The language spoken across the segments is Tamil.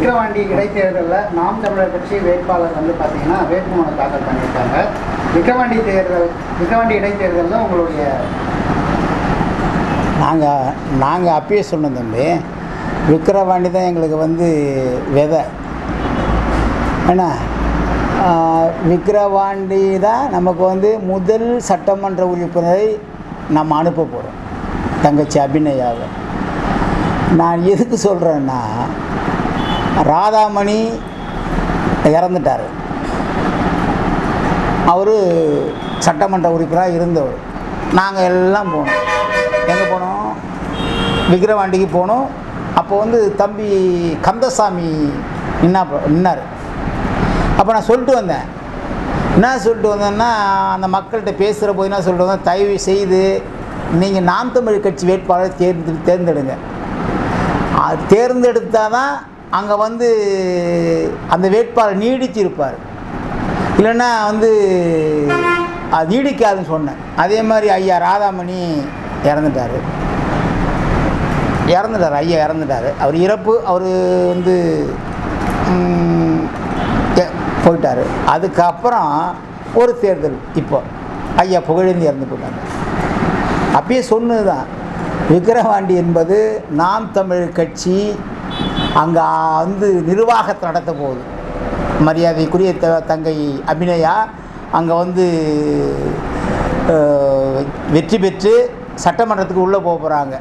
விக்கிரவாண்டி இடைத்தேர்தலில் நாம் தமிழர் கட்சி வேட்பாளர் வந்து பார்த்தீங்கன்னா வேட்புமனு தாக்கல் பண்ணியிருக்காங்க. விக்கிரவாண்டி தேர்தல் விக்கிரவாண்டி இடைத்தேர்தலில் உங்களுடைய நாங்கள் நாங்கள் அப்பயே சொன்னோம் தம்பி விக்கிரவாண்டி தான் எங்களுக்கு வந்து விதை. என்ன விக்கிரவாண்டி தான் நமக்கு வந்து முதல் சட்டமன்ற உறுப்பினரை நம்ம அனுப்ப போகிறோம் தங்கச்சி அபிநயாவை. நான் எதுக்கு சொல்கிறேன்னா ராதாமணி இறந்துட்டார். அவர் சட்டமன்ற உறுப்பினராக இருந்தவர். நாங்கள் எல்லாம் போனோம். எங்கே போனோம்? விக்கிரவாண்டிக்கு போனோம். அப்போ வந்து தம்பி கந்தசாமி நின்னா நின்னார். அப்போ நான் சொல்லிட்டு வந்தேன். என்ன சொல்லிட்டு வந்தேன்னா அந்த மக்கள்கிட்ட பேசுகிற போது என்ன சொல்லிட்டு வந்தேன் தயவு செய்து நீங்கள் நாம் தமிழ் கட்சி வேட்பாளரை தேர்ந்து தேர்ந்தெடுங்க. அது தேர்ந்தெடுத்தால் தான் அங்கே வந்து அந்த வேட்பாளர் நீடிச்சிருப்பார். இல்லைன்னா வந்து அது நீடிக்காதுன்னு சொன்னேன். அதே மாதிரி ஐயா ராதாமணி இறந்துட்டார். இறந்துட்டார் ஐயா இறந்துட்டார். அவர் இறப்பு அவர் வந்து போயிட்டார். அதுக்கப்புறம் ஒரு தேர்தல் இப்போ. ஐயா புகழேந்தி இறந்து போயிட்டாங்க அப்பயே சொன்னது தான் விக்கிரவாண்டி என்பது நாம் தமிழ் கட்சி அங்கே வந்து நிர்வாகத்தை நடத்த போகுது. மரியாதைக்குரிய த தங்கை அபிநயா அங்கே வந்து வெற்றி பெற்று சட்டமன்றத்துக்கு உள்ளே போக போகிறாங்க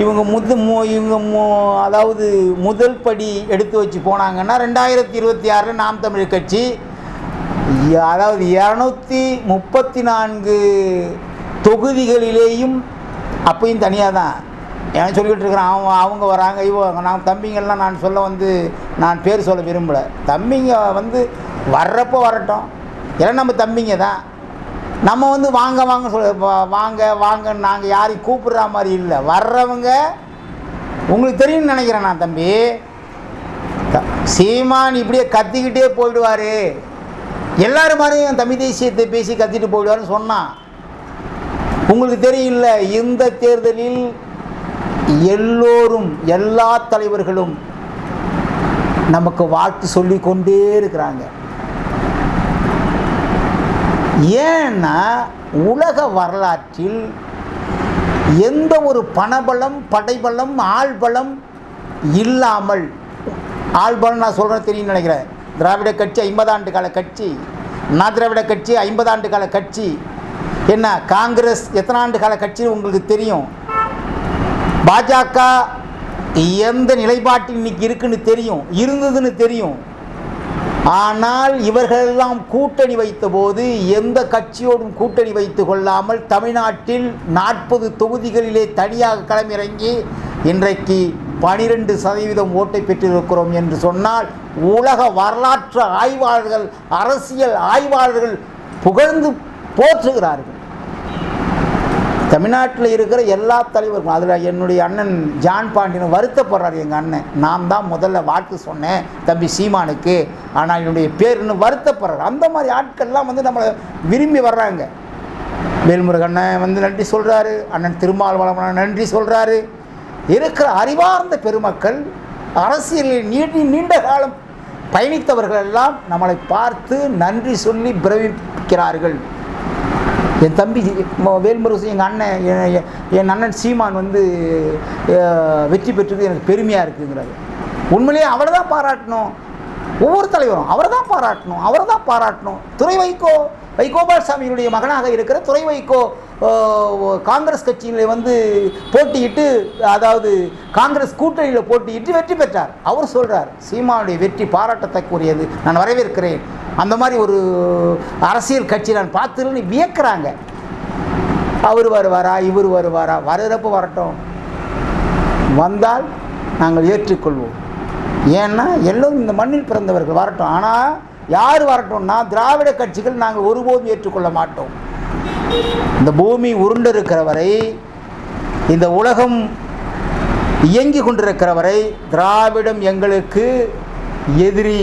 இவங்க முது மு இவங்க மு அதாவது முதல் படி எடுத்து வச்சு போனாங்கன்னா ரெண்டாயிரத்தி இருபத்தி ஆறில் நாம் தமிழ் கட்சி அதாவது இரநூத்தி முப்பத்தி நான்கு தொகுதிகளிலேயும் அப்பையும் தனியாக தான் ஏன் சொல்லிக்கிட்டு இருக்கிறான்? அவங்க அவங்க வராங்க இவங்க நான் தம்பிங்கள்லாம் நான் சொல்ல வந்து நான் பேர் சொல்ல விரும்பலை. தம்பிங்க வந்து வர்றப்போ வரட்டும். ஏன்னா நம்ம தம்பிங்க தான். நம்ம வந்து வாங்க வாங்க சொல்ல வாங்க வாங்க நாங்கள் யாரையும் கூப்பிடுற மாதிரி இல்லை. வர்றவங்க உங்களுக்கு தெரியும்னு நினைக்கிறேன் நான் தம்பி. சீமான் இப்படியே கத்திக்கிட்டே போயிடுவார். எல்லாரும் மாதிரியும் தமிழ் தேசியத்தை பேசி கத்திட்டு போயிடுவாருன்னு சொன்னான். உங்களுக்கு தெரியல இந்த தேர்தலில் எல்லோரும் எல்லா தலைவர்களும் நமக்கு வாழ்த்து சொல்லி கொண்டே இருக்கிறாங்க. ஏன்னா உலக வரலாற்றில் எந்த ஒரு பணபலம் படைபலம் ஆள்பலம் இல்லாமல் ஆள்பலம் நான் சொல்கிறேன் தெரியும் நினைக்கிறேன். திராவிட கட்சி ஐம்பதாண்டு கால கட்சி நான் திராவிட கட்சி ஐம்பதாண்டு கால கட்சி. என்ன காங்கிரஸ் எத்தனை ஆண்டு கால கட்சின்னு உங்களுக்கு தெரியும். பாஜக எந்த நிலைப்பாட்டில் இன்னைக்கு இருக்குன்னு தெரியும் இருந்ததுன்னு தெரியும். ஆனால் இவர்களெல்லாம் கூட்டணி வைத்தபோது எந்த கட்சியோடும் கூட்டணி வைத்து கொள்ளாமல் தமிழ்நாட்டில் நாற்பது தொகுதிகளிலே தனியாக களமிறங்கி இன்றைக்கு பனிரெண்டு சதவீதம் ஓட்டை பெற்றிருக்கிறோம் என்று சொன்னால் உலக வரலாற்று ஆய்வாளர்கள் அரசியல் ஆய்வாளர்கள் புகழ்ந்து போற்றுகிறார்கள். தமிழ்நாட்டில் இருக்கிற எல்லா தலைவருக்கும் அதில் என்னுடைய அண்ணன் ஜான் பாண்டியன் வருத்தப்படுறார் எங்கள் அண்ணன். நான் தான் முதல்ல வாழ்த்து சொன்னேன் தம்பி சீமானுக்கு. ஆனால் என்னுடைய பேர்னு வருத்தப்படுறார். அந்த மாதிரி ஆட்கள்லாம் வந்து நம்மளை விரும்பி வர்றாங்க. வேல்முருகண்ணன் வந்து நன்றி சொல்கிறாரு அண்ணன் திருமாவளவன் நன்றி சொல்கிறாரு இருக்கிற அறிவார்ந்த பெருமக்கள் அரசியலில் நீண்ட நீண்ட காலம் பயணித்தவர்கள் எல்லாம் நம்மளை பார்த்து நன்றி சொல்லி பிரமிக்கிறார்கள் என் தம்பி வேல்முருகன் எங்கள் அண்ணன் என் என்- அண்ணன் சீமான் வந்து வெற்றி பெற்றது எனக்கு பெருமையாக இருக்குங்கிறாரு. உண்மையிலேயே அவரை தான் பாராட்டணும். ஒவ்வொரு தலைவரும் அவரை தான் பாராட்டணும் அவரை தான் பாராட்டணும். துறை வைகோ வைகோபால்சாமியினுடைய மகனாக இருக்கிற துறை வைகோ காங்கிரஸ் கட்சியில் வந்து போட்டியிட்டு அதாவது காங்கிரஸ் கூட்டணியில் போட்டியிட்டு வெற்றி பெற்றார். அவர் சொல்கிறார் சீமானுடைய வெற்றி பாராட்டத்தக்குரியது. நான் வரவேற்கிறேன். அந்த மாதிரி ஒரு அரசியல் கட்சி நான் பார்த்துருன்னு வியக்கிறாங்க. அவர் வருவாரா இவர் வருவாரா? வருகிறப்ப வரட்டும். வந்தால் நாங்கள் ஏற்றுக்கொள்வோம். ஏன்னா எல்லோரும் இந்த மண்ணில் பிறந்தவர்கள் வரட்டும். ஆனால் யார் வரட்டும்னா திராவிட கட்சிகள் நாங்கள் ஒருபோதும் ஏற்றுக்கொள்ள மாட்டோம். இந்த பூமி உருண்டிருக்கிற வரை இந்த உலகம் இயங்கி கொண்டிருக்கிற வரை திராவிடம் எங்களுக்கு எதிரி.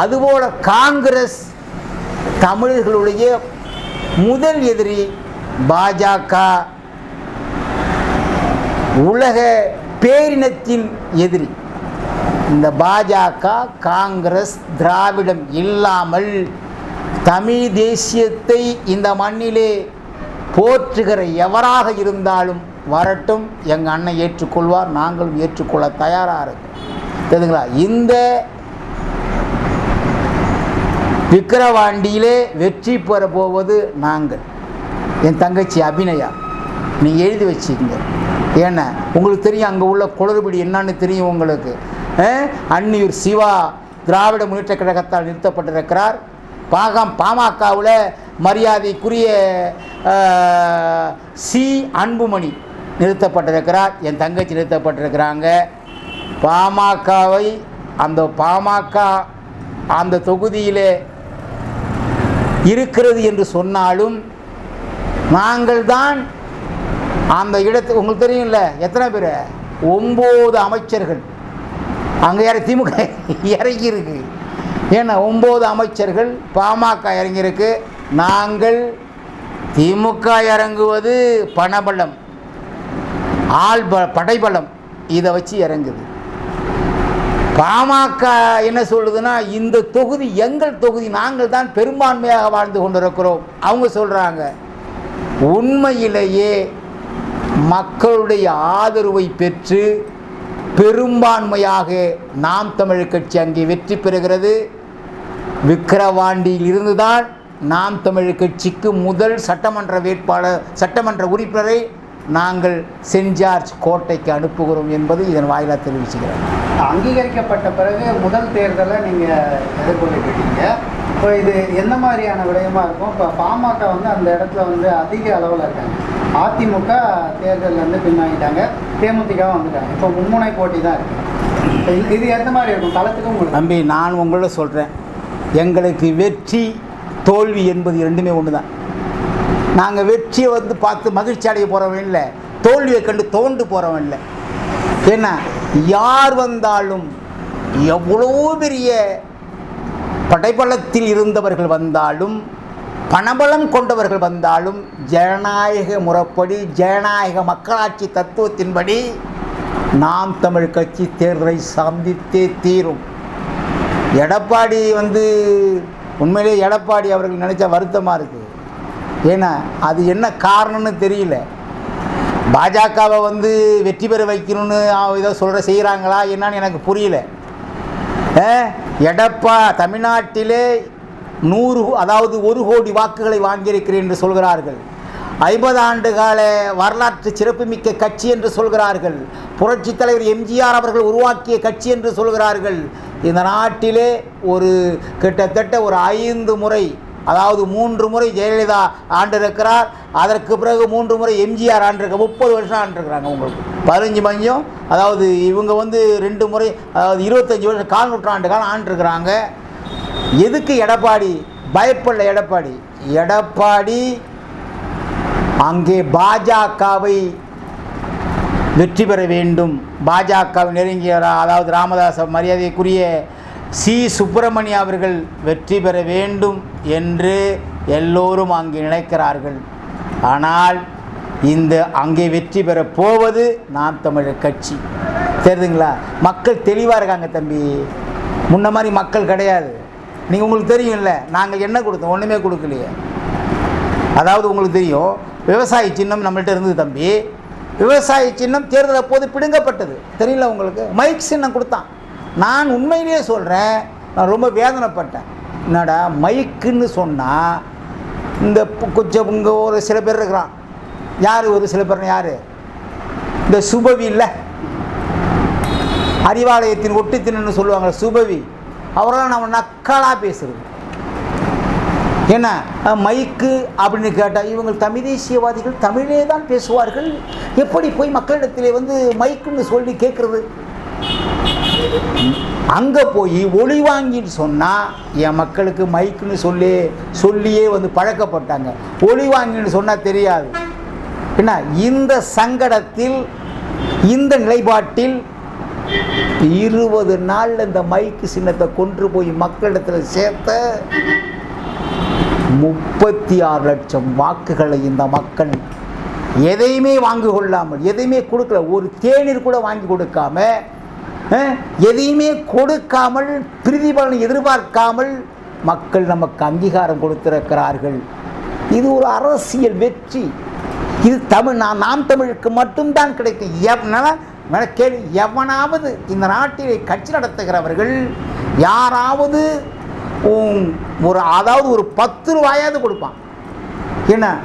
அதுபோல காங்கிரஸ் தமிழர்களுடைய முதல் எதிரி பாஜக. உலக பேரினத்தின் எதிரி. இந்த பாஜக காங்கிரஸ் திராவிடம் இல்லாமல் தமிழ் தேசியத்தை இந்த மண்ணிலே போற்றுகிற எவராக இருந்தாலும் வரட்டும் எங்கள் அண்ணன் ஏற்றுக்கொள்வார் நாங்களும் ஏற்றுக்கொள்ள தயாராக இருக்கோம். தெரியுதுங்களா இந்த விக்கிரவாண்டியிலே வெற்றி பெற போவது நாங்கள். என் தங்கச்சி அபிநயா நீங்கள் எழுதி வச்சுக்கங்க. ஏன்னா உங்களுக்கு தெரியும் அங்கே உள்ள குளறுபடி என்னன்னு தெரியும் உங்களுக்கு. அன்னியூர் சிவா திராவிட முன்னேற்ற கழகத்தால் நிறுத்தப்பட்டிருக்கிறார். பாகம் பாமகவில் மரியாதைக்குரிய சி அன்புமணி நிறுத்தப்பட்டிருக்கிறார். என் தங்கச்சி நிறுத்தப்பட்டிருக்கிறாங்க. பாமகவை அந்த பாமக அந்த தொகுதியிலே இருக்கிறது என்று சொன்னாலும் நாங்கள் தான் அந்த இடத்து உங்களுக்கு தெரியும்ல எத்தனை பேர்? ஒம்பது அமைச்சர்கள். அங்கே யார் திமுக இறங்கியிருக்கு ஏன்னா ஒம்பது அமைச்சர்கள் பாமக இறங்கியிருக்கு. நாங்கள் திமுக இறங்குவது பணபலம் ஆள் ப படைபலம் இதை வச்சு இறங்குது. பாமக என்ன சொல்லுதுன்னா இந்த தொகுதி எங்கள் தொகுதி நாங்கள் தான் பெரும்பான்மையாக வாழ்ந்து கொண்டிருக்கிறோம். அவங்க சொல்கிறாங்க உண்மையிலேயே மக்களுடைய ஆதரவை பெற்று பெரும்பான்மையாக நாம் தமிழ் கட்சி அங்கே வெற்றி பெறுகிறது. விக்கிரவாண்டியில் இருந்துதான் நாம் தமிழ் கட்சிக்கு முதல் சட்டமன்ற வேட்பாளர் சட்டமன்ற உறுப்பினரை நாங்கள் சென்ட் ஜார்ஜ் கோட்டைக்கு அனுப்புகிறோம் என்பது இதன் வாயிலாக தெரிவிச்சுக்கிறேன். அங்கீகரிக்கப்பட்ட பிறகு முதல் தேர்தலை நீங்கள் எதிர்கொண்டுட்டு இருக்கீங்க இப்போ இது எந்த மாதிரியான விடயமா இருக்கும்? இப்போ பாமக வந்து அந்த இடத்துல வந்து அதிக அளவில் இருக்காங்க. அதிமுக தேர்தலில் வந்து பின்னாங்கிட்டாங்க தேமுதிகவும் வந்துட்டாங்க. இப்போ மும்முனை போட்டி தான் இருக்கு. இப்போ இது- எந்த மாதிரி இருக்கும்? களத்துக்கும் உங்களுக்கு? தம்பி நான் உங்களோட சொல்கிறேன் எங்களுக்கு வெற்றி தோல்வி என்பது இரண்டுமே ஒன்று தான் நாங்கள் வெற்றியை வந்து பார்த்து மகிழ்ச்சி அடைய போகிறவன் இல்லை. தோல்வியை கண்டு தோண்டு போகிறவன் இல்லை. ஏன்னா யார் வந்தாலும் எவ்வளோ பெரிய படைபலத்தில் இருந்தவர்கள் வந்தாலும் பணபலம் கொண்டவர்கள் வந்தாலும் ஜனநாயக முறைப்படி ஜனநாயக மக்களாட்சி தத்துவத்தின்படி நாம் தமிழ் கட்சி தேர்தலை சந்தித்தே தீரும். எடப்பாடி வந்து உண்மையிலே எடப்பாடி அவர்கள் நினச்சா வருத்தமாக இருக்குது ஏன்னா அது என்ன காரணம்னு தெரியல. பாஜகவை வந்து வெற்றி பெற வைக்கணும்னு ஏதோ சொல்கிற செய்கிறாங்களா என்னன்னு எனக்கு புரியல. எடப்பா தமிழ்நாட்டிலே நூறு அதாவது ஒரு கோடி வாக்குகளை வாங்கியிருக்கிறேன் என்று சொல்கிறார்கள். ஐம்பது ஆண்டு கால வரலாற்று சிறப்புமிக்க கட்சி என்று சொல்கிறார்கள். புரட்சித் தலைவர் எம்ஜிஆர் அவர்கள் உருவாக்கிய கட்சி என்று சொல்கிறார்கள். இந்த நாட்டிலே ஒரு கிட்டத்தட்ட ஒரு ஐந்து முறை அதாவது மூன்று முறை ஜெயலலிதா ஆண்டிருக்கிறார். அதற்கு பிறகு மூன்று முறை எம்ஜிஆர் ஆண்டிருக்க முப்பது வருஷம் ஆண்டிருக்கிறாங்க உங்களுக்கு. பதினஞ்சு மஞ்சம் அதாவது இவங்க வந்து ரெண்டு முறை அதாவது இருபத்தஞ்சி வருஷம் கால் நூற்றாண்டு காலம் ஆண்டிருக்கிறாங்க. எதுக்கு எடப்பாடி? பயப்படல எடப்பாடி. எடப்பாடி அங்கே பாஜகவை வெற்றி பெற வேண்டும். பாஜகவை நெருங்கிய அதாவது ராமதாச மரியாதைக்குரிய சி. சுப்பிரமணிய அவர்கள் வெற்றி பெற வேண்டும் என்று எல்லோரும் அங்கே நினைக்கிறார்கள். ஆனால் இந்த அங்கே வெற்றி பெற போவது நாம் தமிழர் கட்சி. தெரியுதுங்களா மக்கள் தெளிவாக இருக்காங்க தம்பி. முன்ன மாதிரி மக்கள் கிடையாது. நீங்கள் உங்களுக்கு தெரியும்ல நாங்கள் என்ன கொடுத்தோம்? ஒன்றுமே கொடுக்கலையே. அதாவது உங்களுக்கு தெரியும் விவசாய சின்னம் நம்மள்ட்ட இருந்தது தம்பி. விவசாய சின்னம் தேர்தல் அப்போது பிடுங்கப்பட்டது. தெரியல உங்களுக்கு? மைக் சின்னம் கொடுத்தான். நான் உண்மையிலேயே சொல்கிறேன் நான் ரொம்ப வேதனைப்பட்டேன். என்னடா மைக்குன்னு சொன்னால் இந்த கொஞ்சம் இங்கே ஒரு சில பேர் இருக்கிறான். யார்? ஒரு சில பேர் யார்? இந்த சுபவி இல்லை? அறிவாலயத்தின் ஒட்டுத்தின்னு சொல்லுவாங்க சுபவி. அவரெல்லாம் நம்ம நக்கலாக பேசுகிறது என்ன? மைக்கு அப்படின்னு கேட்டால் இவங்க தமிழ் தேசியவாதிகள் தமிழே தான் பேசுவார்கள். எப்படி போய் மக்களிடத்திலே வந்து மைக்குன்னு சொல்லி கேட்குறது அங்கே போய் ஒளி வாங்கின்னு சொன்னால் என் மக்களுக்கு மைக்குன்னு சொல்லி சொல்லியே வந்து பழக்கப்பட்டாங்க. ஒளி வாங்கின்னு சொன்னால் தெரியாது. என்ன? இந்த சங்கடத்தில் இந்த நிலைப்பாட்டில் இருபது நாளில் இந்த மைக்கு சின்னத்தை கொண்டு போய் மக்களிடத்தில் சேர்த்த முப்பத்தி ஆறு லட்சம் வாக்குகளை இந்த மக்கள் எதையுமே வாங்கி கொள்ளாமல் எதையுமே கொடுக்கல. ஒரு தேநீர் கூட வாங்கி கொடுக்காம எதையுமே கொடுக்காமல் பிரதிபலன் எதிர்பார்க்காமல் மக்கள் நமக்கு அங்கீகாரம் கொடுத்திருக்கிறார்கள். இது ஒரு அரசியல் வெற்றி. இது தமிழ் நான் நாம் தமிழுக்கு மட்டும்தான் கிடைக்கும் எவனால கேள்வி. எவனாவது இந்த நாட்டிலே கட்சி நடத்துகிறவர்கள் யாராவது உம், ஒரு அதாவது ஒரு பத்து ரூபாயாவது கொடுப்பான். என்ன?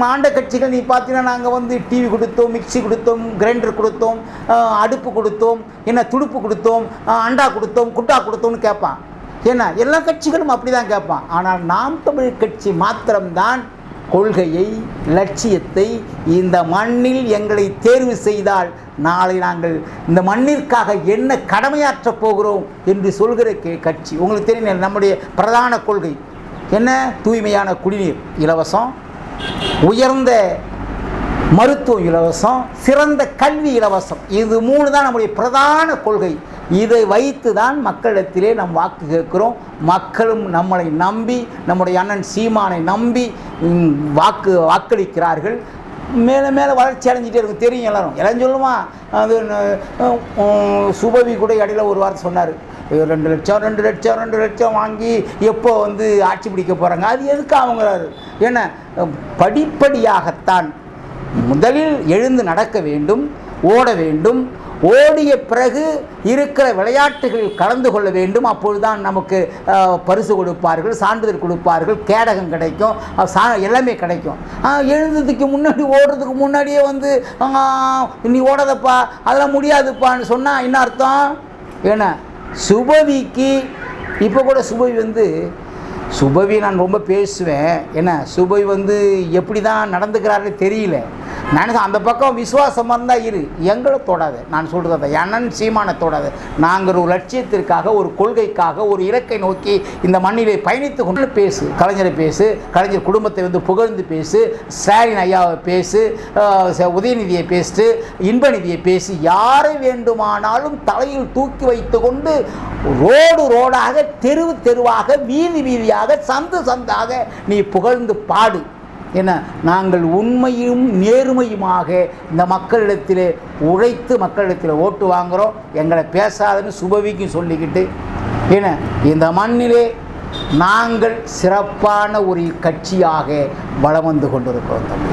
ஆண்ட கட்சிகள் நீ பார்த்தீங்கன்னா நாங்கள் வந்து டிவி கொடுத்தோம் மிக்ஸி கொடுத்தோம் கிரைண்டர் கொடுத்தோம் அடுப்பு கொடுத்தோம் என்ன துடுப்பு கொடுத்தோம் அண்டா கொடுத்தோம் குட்டா கொடுத்தோம்னு கேட்பான். என்ன? எல்லா கட்சிகளும் அப்படி தான் கேட்பான். ஆனால் நாம் தமிழ் கட்சி மாத்திரம்தான் கொள்கையை லட்சியத்தை இந்த மண்ணில் எங்களை தேர்வு செய்தால் நாளை நாங்கள் இந்த மண்ணிற்காக என்ன கடமையாற்றப் போகிறோம் என்று சொல்கிற கே- கட்சி. உங்களுக்கு தெரியும் நம்முடைய பிரதான கொள்கை. என்ன? தூய்மையான குடிநீர். இலவசம். உயர்ந்த மருத்துவம் இலவசம் சிறந்த கல்வி இலவசம். இது மூணு தான் நம்முடைய பிரதான கொள்கை. இதை வைத்து தான் மக்களிடத்திலே நாம் வாக்கு கேட்கிறோம். மக்களும் நம்மளை நம்பி நம்முடைய அண்ணன் சீமானை நம்பி வாக்கு வாக்களிக்கிறார்கள். மேலே மேலே வளர்ச்சி அடைஞ்சிட்டே இருக்கும். தெரியும் எல்லாரும். எல்லாம் சொல்லுமா? அது சுபவி கூட இடையில ஒரு வார்த்தை சொன்னார். ரெண்டு லட்சம் ரெண்டு லட்சம் ரெண்டு லட்சம் வாங்கி எப்போ வந்து ஆட்சி பிடிக்க போகிறாங்க அது எதுக்கு அவங்க ஏன்னா படிப்படியாகத்தான் முதலில் எழுந்து நடக்க வேண்டும் ஓட வேண்டும் ஓடிய பிறகு இருக்கிற விளையாட்டுகளில் கலந்து கொள்ள வேண்டும். அப்பொழுதுதான் நமக்கு பரிசு கொடுப்பார்கள் சான்றிதழ் கொடுப்பார்கள் கேடகம் கிடைக்கும் சா எல்லாமே கிடைக்கும். எழுந்ததுக்கு முன்னாடி ஓடுறதுக்கு முன்னாடியே வந்து நீ ஓடாதப்பா அதெல்லாம் முடியாதுப்பான்னு சொன்னால் என்ன அர்த்தம்? ஏன்னா சுபவிக்கு இப்போ கூட சுபவி வந்து சுபவி நான் ரொம்ப பேசுவேன். என்ன சுபவி வந்து எப்படி தான் நடந்துக்கிறாருன்னு தெரியல. நான் அந்த பக்கம் விசுவாசமாக இருந்தால் இரு. எங்களை தொடாது. நான் சொல்கிறது அதை சீமானை தொடாது. நாங்கள் ஒரு லட்சியத்திற்காக ஒரு கொள்கைக்காக ஒரு இலக்கை நோக்கி இந்த மண்ணிலே பயணித்து கொண்டு பேசு. கலைஞரை பேசு. கலைஞர் குடும்பத்தை வந்து புகழ்ந்து பேசு. ஸ்டாலின் ஐயாவை பேசு. உதயநிதியை பேசிட்டு இன்பநிதியை பேசி. யாரை வேண்டுமானாலும் தலையில் தூக்கி வைத்து கொண்டு ரோடு ரோடாக தெருவு தெருவாக வீதி வீதியாக சந்து சந்தாக நீ புகழ்ந்து பாடு. என நாங்கள் உண்மையும் நேர்மையுமாக இந்த மக்களிடத்தில் உழைத்து மக்களிடத்தில் ஓட்டு வாங்குகிறோம் எங்களை பேசாதுன்னு சுபவிக்கும் சொல்லிக்கிட்டு ஏன்னா இந்த மண்ணிலே நாங்கள் சிறப்பான ஒரு கட்சியாக வலம் வந்து கொண்டிருக்கிறோம் தம்பி.